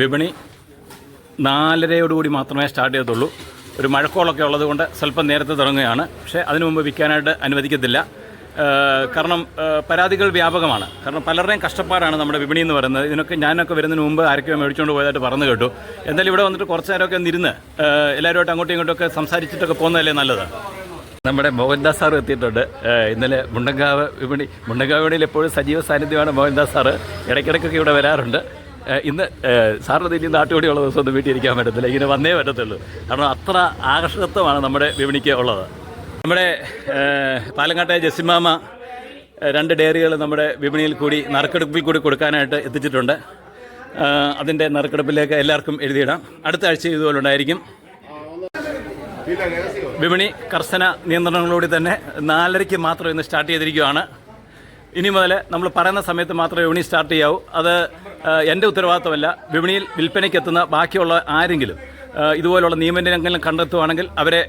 വിപണി നാലരയോടുകൂടി മാത്രമേ സ്റ്റാർട്ട് ചെയ്തുള്ളൂ ഒരു മഴക്കോളൊക്കെ ഉള്ളതുകൊണ്ട് സ്വല്പം നേരത്തെ തുടങ്ങുകയാണ്. പക്ഷേ അതിനു മുമ്പ് വിൽക്കാനായിട്ട് അനുവദിക്കത്തില്ല. കാരണം പരാതികൾ വ്യാപകമാണ്. കാരണം പലരുടെയും കഷ്ടപ്പാടാണ് നമ്മുടെ വിപണി എന്ന് പറയുന്നത്. ഇതിനൊക്കെ ഞാനൊക്കെ വരുന്നതിന് മുമ്പ് ആരൊക്കെയോ മേടിച്ചുകൊണ്ട് പോയതായിട്ട് പറഞ്ഞു കേട്ടു. എന്തായാലും ഇവിടെ വന്നിട്ട് കുറച്ച് നേരമൊക്കെ നിന്ന് എല്ലാവരുമായിട്ട് അങ്ങോട്ടും ഇങ്ങോട്ടൊക്കെ സംസാരിച്ചിട്ടൊക്കെ പോകുന്നതല്ലേ നല്ലത്? നമ്മുടെ മോഹൻദാസ് സാർ എത്തിയിട്ടുണ്ട്. ഇന്നലെ മുണ്ടങ്കാവ് വിപണി മുണ്ടങ്കാവ് വിപണിയിൽ എപ്പോഴും സജീവ സാന്നിധ്യമാണ് മോഹൻദാസ് സാറ്. ഇടയ്ക്കിടയ്ക്കൊക്കെ ഇവിടെ വരാറുണ്ട്. ഇന്ന് സാറിന് ഇനി നാട്ടുകൂടിയുള്ള ദിവസം ഒന്നും വീട്ടിൽ ഇരിക്കാൻ പറ്റത്തില്ല. ഇങ്ങനെ വന്നേ പറ്റത്തുള്ളൂ. കാരണം അത്ര ആകർഷകത്വമാണ് നമ്മുടെ വിപണിക്ക് ഉള്ളത്. നമ്മുടെ പാലങ്ങാട്ടെ ജസിമാമ രണ്ട് ഡയറികൾ നമ്മുടെ വിപണിയിൽ കൂടി നറുക്കെടുപ്പിൽ കൂടി കൊടുക്കാനായിട്ട് എത്തിച്ചിട്ടുണ്ട്. അതിന്റെ നറുക്കെടുപ്പിലേക്ക് എല്ലാവർക്കും എഴുതിയിടാം. അടുത്ത ആഴ്ച ഇതുപോലെ ഉണ്ടായിരിക്കും. വിപണി കർശന നിയന്ത്രണങ്ങളോടി തന്നെ നാലരയ്ക്ക് മാത്രം ഇന്ന് സ്റ്റാർട്ട് ചെയ്തിരിക്കുകയാണ്. ഇനി മുതൽ നമ്മൾ പറയുന്ന സമയത്ത് മാത്രമേ വിപണി സ്റ്റാർട്ട് ചെയ്യാവൂ. അത് എന്റെ ഉത്തരവാദിത്തമല്ല വിപണിയിൽ വിൽപ്പനയ്ക്ക് എത്തുന്ന ബാക്കിയുള്ള ആരെങ്കിലും ഇതുപോലുള്ള നിയമലംഘനം കണ്ടെത്തുവാണെങ്കിൽ അവരെ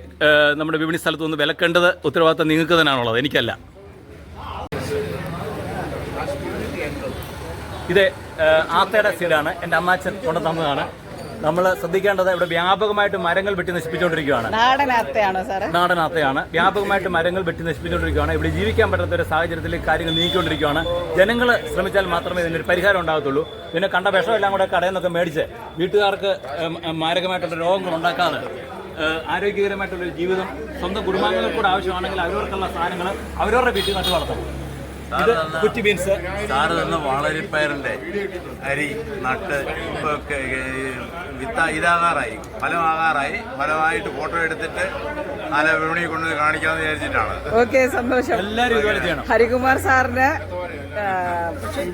നമ്മുടെ വിപണി സ്ഥലത്ത് നിന്ന് വിലക്കേണ്ടത് ഉത്തരവാദിത്തം നിങ്ങൾക്ക് തന്നെയാണുള്ളത്. എനിക്കല്ല. ഇത് ആത്തയുടെ സീഡാണ് എന്റെ അമ്മാച്ചൻ കൊണ്ടു തന്നതാണ് നമ്മൾ ശ്രദ്ധിക്കേണ്ടത് ഇവിടെ വ്യാപകമായിട്ട് മരങ്ങൾ വെട്ടി നശിപ്പിച്ചുകൊണ്ടിരിക്കുകയാണ്. നാടനാത്തയാണ് സാറേ? വ്യാപകമായിട്ട് മരങ്ങൾ വെട്ടി നശിപ്പിച്ചുകൊണ്ടിരിക്കുകയാണ്. ഇവിടെ ജീവിക്കാൻ പറ്റാത്ത ഒരു സാഹചര്യത്തിൽ കാര്യങ്ങൾ നീക്കിക്കൊണ്ടിരിക്കുകയാണ് ജനങ്ങൾ ശ്രമിച്ചാൽ മാത്രമേ ഇതിനൊരു പരിഹാരം ഉണ്ടാകത്തുള്ളൂ. പിന്നെ കണ്ട വിഷമെല്ലാം കൂടെ കടയിൽ നിന്നൊക്കെ മേടിച്ച് വീട്ടുകാർക്ക് മാരകമായിട്ടുള്ള രോഗങ്ങൾ ഉണ്ടാക്കാതെ ആരോഗ്യകരമായിട്ടുള്ളൊരു ജീവിതം സ്വന്തം കുടുംബാംഗങ്ങൾക്ക് കൂടെ ആവശ്യമാണെങ്കിൽ അവരവർക്കുള്ള സാധനങ്ങൾ അവരവരുടെ വീട്ടിൽ നട്ടു വളർത്തണം ഇത് കുറ്റി ബീൻസ് സാറ് തന്ന വളരിപ്പയറിന്റെ അരി നട്ട് ഇപ്പൊ വിത്ത ഇതാകാറായി. ഫലമാകാറായി. ഫലമായിട്ട് ഫോട്ടോ എടുത്തിട്ട് നല്ല വിപണി കൊണ്ടുപോയി കാണിക്കാമെന്ന് വിചാരിച്ചിട്ടാണ്. ഓക്കെ സന്തോഷം. എല്ലാവരും ഹരികുമാർ സാറിന്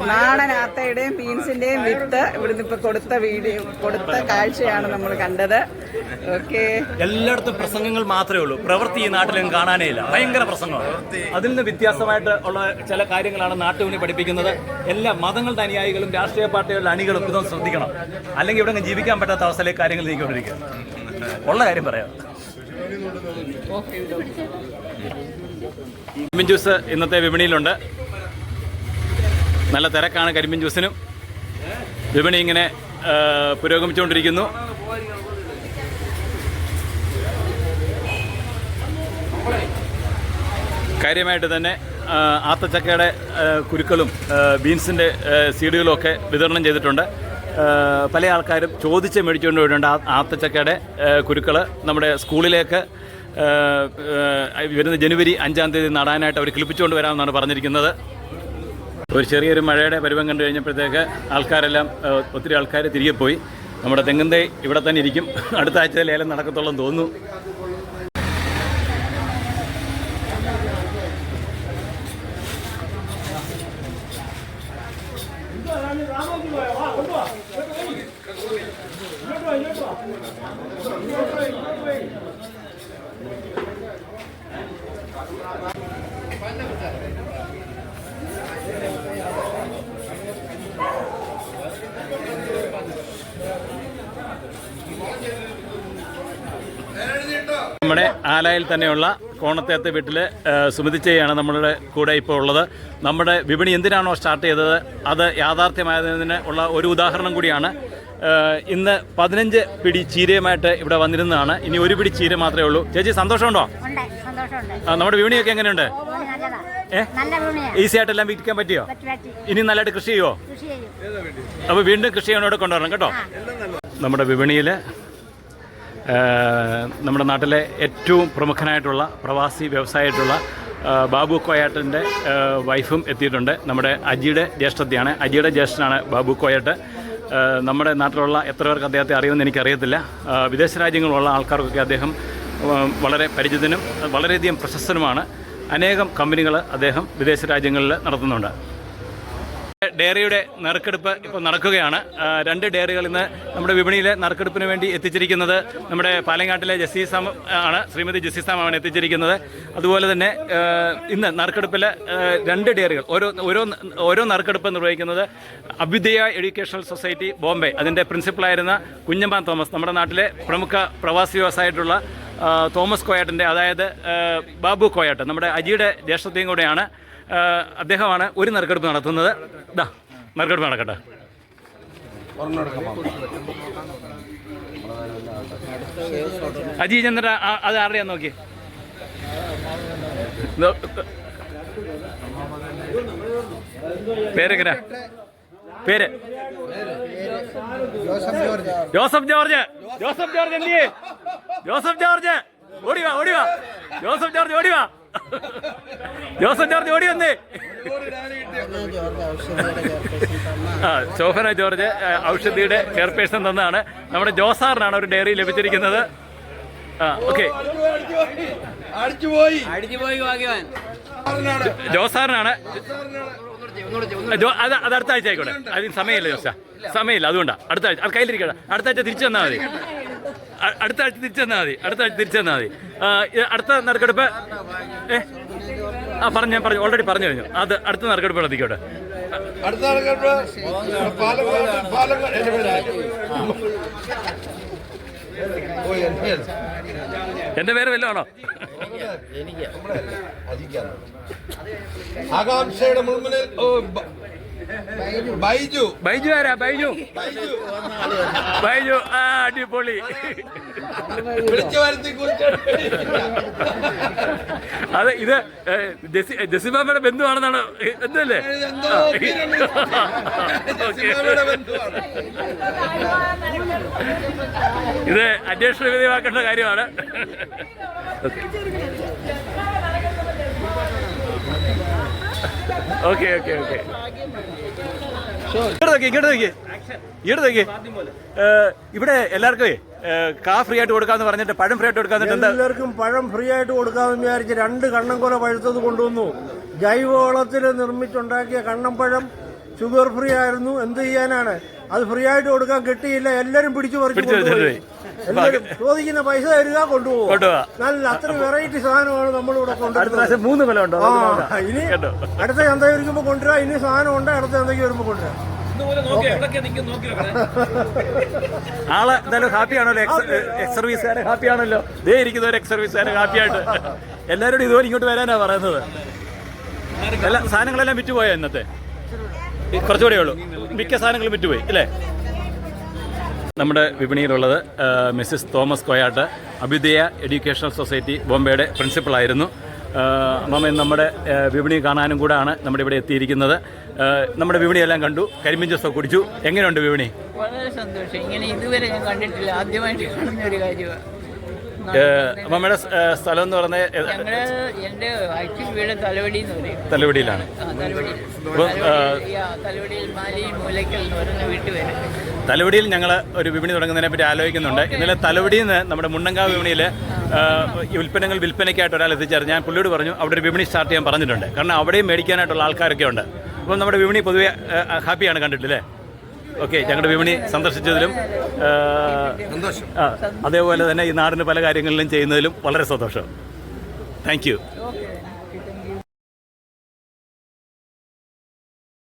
നാടൻ ആത്തയുടെയും ബീൻസിന്റെയും വിത്ത് ഇവിടുന്ന് ഇപ്പൊ കൊടുത്ത വീഡിയോ കൊടുത്ത കാഴ്ചയാണ് നമ്മൾ കണ്ടത്. ഓക്കെ എല്ലായിടത്തും പ്രസംഗങ്ങൾ മാത്രമേ ഉള്ളൂ. പ്രവൃത്തി ഈ നാട്ടിലും കാണാനേ ഇല്ല. ഭയങ്കര പ്രസംഗമാണ്. അതിൽ നിന്ന് വ്യത്യാസമായിട്ട് ഉള്ള ചില കാര്യങ്ങളാണ് നാട്ടുവിനെ പഠിപ്പിക്കുന്നത്. എല്ലാ മതങ്ങളുടെ അനുയായികളും രാഷ്ട്രീയ പാർട്ടികളുടെ അണികളും ഇതൊന്നും ശ്രദ്ധിക്കണം. അല്ലെങ്കിൽ ഇവിടെ ജീവിക്കാൻ പറ്റാത്ത അവസ്ഥയിലേക്ക് കാര്യങ്ങൾ നീക്കിക്കൊണ്ടിരിക്കുക. ഉള്ള കാര്യം പറയാം. കരിമ്പിൻ ജ്യൂസ് ഇന്നത്തെ വിപണിയിലുണ്ട്. നല്ല തിരക്കാണ് കരിമ്പിൻ ജ്യൂസിനും. വിപണി ഇങ്ങനെ പുരോഗമിച്ചുകൊണ്ടിരിക്കുന്നു. കാര്യമായിട്ട് തന്നെ ആത്തച്ചക്കയുടെ കുരുക്കളും ബീൻസിന്റെ സീഡുകളും ഒക്കെ വിതരണം ചെയ്തിട്ടുണ്ട്. പല ആൾക്കാരും ചോദിച്ച് മേടിച്ചുകൊണ്ട് ആ ആത്തച്ചക്കയുടെ കുരുക്കൾ നമ്മുടെ സ്കൂളിലേക്ക്. വരുന്ന ജനുവരി അഞ്ചാം തീയതി നടാനായിട്ട് അവർ കിളിപ്പിച്ചുകൊണ്ട് വരാമെന്നാണ് പറഞ്ഞിരിക്കുന്നത്. ഒരു ചെറിയൊരു മഴയുടെ പരുവം കണ്ടു കഴിഞ്ഞപ്പോഴത്തേക്ക് ആൾക്കാരെല്ലാം ഒത്തിരി ആൾക്കാർ തിരികെ പോയി. നമ്മുടെ തെങ്ങന്തൈ ഇവിടെ തന്നെ ഇരിക്കും. അടുത്ത ആഴ്ച ലേലം നടക്കത്തുള്ളൂ എന്ന് തോന്നുന്നു. നമ്മുടെ ആലായിൽ തന്നെയുള്ള കോണത്തേത്ത് വീട്ടിൽ സുമതിച്ചയാണ് നമ്മളുടെ കൂടെ ഇപ്പോൾ ഉള്ളത്. നമ്മുടെ വിപണി എന്തിനാണോ സ്റ്റാർട്ട് ചെയ്തത്? അത് യാഥാർത്ഥ്യമായതിന് ഉള്ള ഒരു ഉദാഹരണം കൂടിയാണ്. ഇന്ന് പതിനഞ്ച് പിടി ചീരയുമായിട്ട് ഇവിടെ വന്നിരുന്നതാണ്. ഇനി ഒരു പിടി ചീര മാത്രമേ ഉള്ളൂ. ചേച്ചി സന്തോഷമുണ്ടോ? നമ്മുടെ വിപണിയൊക്കെ എങ്ങനെയുണ്ട്? ഈസി ആയിട്ടെല്ലാം വിൽക്കാൻ പറ്റിയോ? പറ്റി പറ്റി. ഇനി നല്ലതായിട്ട് കൃഷി ചെയ്യുമോ അപ്പോൾ വീണ്ടും കൃഷി ചെയ്യാനോട് കൊണ്ടുവരണം കേട്ടോ. നമ്മുടെ വിപണിയിൽ നമ്മുടെ നാട്ടിലെ ഏറ്റവും പ്രമുഖനായിട്ടുള്ള പ്രവാസി വ്യവസായമായിട്ടുള്ള ബാബു കോയാട്ടിന്റെ വൈഫും എത്തിയിട്ടുണ്ട്. നമ്മുടെ അജിയുടെ ജ്യേഷ്ഠത്തെയാണ്. അജിയുടെ ജ്യേഷ്ഠനാണ് ബാബു കോയാട്ട്. നമ്മുടെ നാട്ടിലുള്ള എത്ര പേർക്ക് അദ്ദേഹത്തെ അറിയുമെന്ന് എനിക്കറിയത്തില്ല. വിദേശ രാജ്യങ്ങളുള്ള ആൾക്കാർക്കൊക്കെ അദ്ദേഹം വളരെ പരിചിതനും വളരെയധികം പ്രശസ്തനുമാണ്. അനേകം കമ്പനികൾ അദ്ദേഹം വിദേശ രാജ്യങ്ങളിൽ നടത്തുന്നുണ്ട്. ഡയറിയുടെ നറുക്കെടുപ്പ് ഇപ്പോൾ നടക്കുകയാണ്. രണ്ട് ഡയറികൾ ഇന്ന് നമ്മുടെ വിപണിയിലെ നറുക്കെടുപ്പിന് വേണ്ടി എത്തിച്ചിരിക്കുന്നത് നമ്മുടെ പാലങ്ങാട്ടിലെ ജസീസാം ആണ് ശ്രീമതി ജസീസാമാണ് എത്തിച്ചിരിക്കുന്നത്. അതുപോലെ തന്നെ ഇന്ന് നറുക്കെടുപ്പിൽ രണ്ട് ഡയറികൾ ഓരോ ഓരോ ഓരോ നറുക്കെടുപ്പ് നിർവഹിക്കുന്നത് അഭ്യുദയ എഡ്യൂക്കേഷണൽ സൊസൈറ്റി ബോംബെ. അതിന്റെ പ്രിൻസിപ്പളായിരുന്ന കുഞ്ഞമ്പാൻ തോമസ് നമ്മുടെ നാട്ടിലെ പ്രമുഖ പ്രവാസി വ്യവസായിട്ടുള്ള തോമസ് കോയാട്ടിന്റെ അതായത് ബാബു കോയാട്ട് നമ്മുടെ അജിയുടെ ജ്യേഷ്ഠത്തെയും കൂടെയാണ്. അദ്ദേഹമാണ് ഒരു നറുക്കെടുപ്പ് നടത്തുന്നത്. ഇതാ നറുക്കെടുപ്പ് നടക്കട്ടെ. അജി ചന്ദ്ര അത് ആരുടെയാ നോക്കി പേരെങ്ങനെ? പേര്? Joseph George. Joseph George Joseph George. ഓടിവാ ഓടിവാ ജോസഫ് ജോർജ് ഓടിവാ ജോസഫ് ജോർജ് ഓടി വന്നേ. ആ ശോഭന ജോർജ് ആ, ഔഷധിയുടെ ചെയർപേഴ്സൺ തന്നാണ്. നമ്മുടെ ജോസാറിനാണ് ഒരു ഡയറി ലഭിച്ചിരിക്കുന്നത്. ആ ഓക്കെ. ജോസാറിനാണ്. അത് അത് അടുത്ത ആഴ്ച ആയിക്കോട്ടെ. അതിന് സമയമില്ല ജോസ. സമയമില്ല അതുകൊണ്ടാണ് അടുത്ത ആഴ്ച അത് കയ്യിലിരിക്കട്ടെ അടുത്ത ആഴ്ച തിരിച്ചു തന്നാൽ മതി. അടുത്ത ആഴ്ച തിരിച്ചു തന്നാൽ മതി അടുത്ത ആഴ്ച തിരിച്ചു തന്നാൽ മതി അടുത്ത നറുക്കെടുപ്പ് ഏ ആ പറഞ്ഞു ഞാൻ പറഞ്ഞു ഓൾറെഡി പറഞ്ഞു കഴിഞ്ഞു അത് അടുത്ത നറുക്കെടുപ്പ് നടത്തിക്കോട്ടെ അടുത്ത ആൾക്കാർക്ക് പാലക്കാട് പാലക്കാട് എന്റെ പേര് വല്ലതാണോ ആകാംക്ഷയുടെ മുൾമുനയിൽ ബ- ബൈജു. ബൈജു ആരാ? ബൈജു. ബൈജു. ബൈജു. ആ അടിപൊളി. അതെ ഇത് ജസിബാബയുടെ ബന്ധുവാണെന്നാണ് എന്തല്ലേ. ഇത് അന്വേഷണ വിധേയമാക്കേണ്ട കാര്യമാണ്. ഓക്കെ. ഓക്കെ ഓക്കെ ഇങ്ങോട്ട് നോക്കി ഇങ്ങോട്ട് നോക്കി. ഇങ്ങോട്ട് നോക്കി. ഇവിടെ എല്ലാവർക്കും കാ ഫ്രീ ആയിട്ട് കൊടുക്കാന്ന് പറഞ്ഞിട്ട് പഴം ഫ്രീ ആയിട്ട് കൊടുക്കാന്നിട്ട് എന്താ? എല്ലാവർക്കും പഴം ഫ്രീ ആയിട്ട് കൊടുക്കാമെന്ന് വിചാരിച്ച് രണ്ട് കണ്ണം കണ്ണൻകൊല പഴുത്തത് കൊണ്ടുവന്നു. ജൈവവളത്തിൽ നിർമ്മിച്ചുണ്ടാക്കിയ പഴം ഷുഗർ ഫ്രീ ആയിരുന്നു. എന്ത് ചെയ്യാനാണ്? അത് ഫ്രീ ആയിട്ട് കൊടുക്കാൻ കിട്ടിയില്ല. എല്ലാരും പിടിച്ചു പറിച്ചു കൊണ്ടുപോയി. ചോദിക്കുന്ന പൈസ തരിക കൊണ്ടുപോകും. നല്ല അത്ര വെറൈറ്റി സാധനമാണ് നമ്മളിവിടെ കൊണ്ടുവരുന്നത്. മൂന്ന് കൊല്ലം ഉണ്ടോ? ആ ഇനി അടുത്ത ചന്ത വരുമ്പോ കൊണ്ടുവരാ. ഇനി സാധനം ഉണ്ട് അടുത്ത ചന്തയ്ക്ക് വരുമ്പോ കൊണ്ടുവരാം. ആൾ എന്തായാലും ഹാപ്പി ആണല്ലോ. എക്സ് സർവീസുകാരെ ഹാപ്പി ആണല്ലോ. ദേ ഇരിക്കുന്ന ഒരു എക്സ് സർവീസുകാരെ ഹാപ്പി ആയിട്ട്. എല്ലാവരോടും ഇതുപോലെ ഇങ്ങോട്ട് വരാനാ പറയുന്നത്. എല്ലാ സാധനങ്ങളെല്ലാം വിറ്റുപോയോ ഇന്നത്തെ? കുറച്ചുകൂടെ ഉള്ളൂ. മിക്ക സാധനങ്ങളും വിറ്റുപോയി അല്ലേ? നമ്മുടെ വിപണിയിലുള്ളത് Mrs Thomas Koyat Abhyudaya educational society ബോംബെയുടെ പ്രിൻസിപ്പളായിരുന്നു. അമ്മമ്മ നമ്മുടെ വിപണി കാണാനും കൂടാണ് നമ്മുടെ ഇവിടെ എത്തിയിരിക്കുന്നത്. നമ്മുടെ വിപണിയെല്ലാം കണ്ടു കരിമ്പിൻ ജ്യൂസൊക്കെ കുടിച്ചു. എങ്ങനെയുണ്ട് വിപണി? വളരെ സന്തോഷം. ഇങ്ങനെ ഇതുവരെ ഞാൻ കണ്ടിട്ടില്ല. ആദ്യമായിട്ട് കാണുന്ന ഒരു കാര്യമാണ്. അമ്മമ്മയുടെ സ്ഥലം എന്ന് പറഞ്ഞ ഞങ്ങൾ എന്റെ ആക്ച്വൽ വീട് തലവടി. എന്ന് പറയും തലവടിയിലാണ് തലവടിയിൽ മാലി മൂലയ്ക്കൽ എന്ന് പറയുന്ന വീട്ടിൽ വരും. തലവടിയിൽ ഞങ്ങൾ ഒരു വിപണി തുടങ്ങുന്നതിനെ പറ്റി ആലോചിക്കുന്നുണ്ട്. ഇന്നലെ തലവടിയിൽ നിന്ന് നമ്മുടെ മുണ്ടങ്കാവ് വിപണിയിൽ ഈ ഉൽപ്പന്നങ്ങൾ വിൽപ്പനയ്ക്കായിട്ട് ഒരാൾ എത്തിച്ചേർന്ന്. ഞാൻ പുള്ളിയോട് പറഞ്ഞു അവിടെ ഒരു വിപണി സ്റ്റാർട്ട് ചെയ്യാൻ പറഞ്ഞിട്ടുണ്ട്. കാരണം അവിടെയും മേടിക്കാനായിട്ടുള്ള ആൾക്കാരൊക്കെ ഉണ്ട്. അപ്പം നമ്മുടെ വിപണി പൊതുവെ ഹാപ്പിയാണ് കണ്ടിട്ടില്ലേ? ഓക്കെ ഞങ്ങളുടെ വിപണി സന്ദർശിച്ചതിലും അതേപോലെ തന്നെ ഈ നാടിന് പല കാര്യങ്ങളിലും ചെയ്യുന്നതിലും വളരെ സന്തോഷം. താങ്ക്